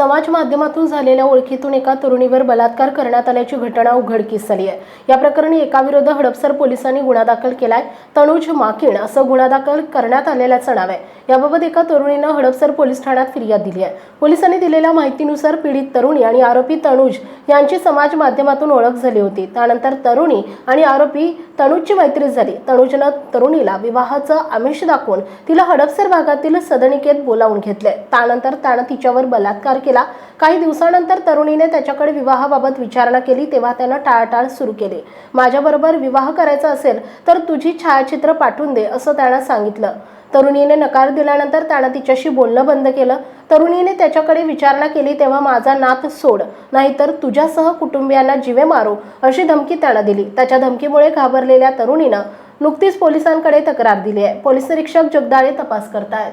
समाज माध्यमातून झालेल्या ओळखीतून एका तरुणीवर बलात्कार करण्यात आल्याची घटना उघडकीस झाली आहे. या प्रकरणी एकाविरुद्ध हडपसर पोलिसांनी गुन्हा दाखल केलाय. तनुज माकिण असं गुन्हा दाखल करण्यात आलेल्याचं नाव आहे. याबाबत एका तरुणीनं हडपसर पोलीस ठाण्यात फिर्याद दिली आहे. पोलिसांनी दिलेल्या माहितीनुसार पीडित तरुणी आणि आरोपी तनुज यांची समाज माध्यमातून ओळख झाली होती. त्यानंतर तरुणी आणि आरोपी तनुजची मैत्री झाली. तनुजनं तरुणीला विवाहाचं आमिष दाखवून तिला हडपसर भागातील सदनिकेत बोलावून घेतले त्यानंतर त्यानं तिच्यावर बलात्कार केला. काही दिवसानंतर तरुणीने त्याच्याकडे विवाहाबाबत विचारणा केली तेव्हा त्यानं टाळाटाळ सुरू केली. माझ्याबरोबर विवाह करायचा असेल तर तुझी छायाचित्र पाठवून दे असं त्यानं सांगितलं. तरुणीने नकार दिल्यानंतर त्यानं तिच्याशी बोलणं बंद केलं. तरुणीने त्याच्याकडे विचारणा केली तेव्हा माझा नात सोड नाहीतर तुझ्यासह कुटुंबियांना जीवे मारू अशी धमकी त्यानं दिली. त्याच्या धमकीमुळे घाबरलेल्या तरुणीनं नुकतीच पोलिसांकडे तक्रार दिली आहे. पोलीस निरीक्षक जगदाळे तपास करतायत.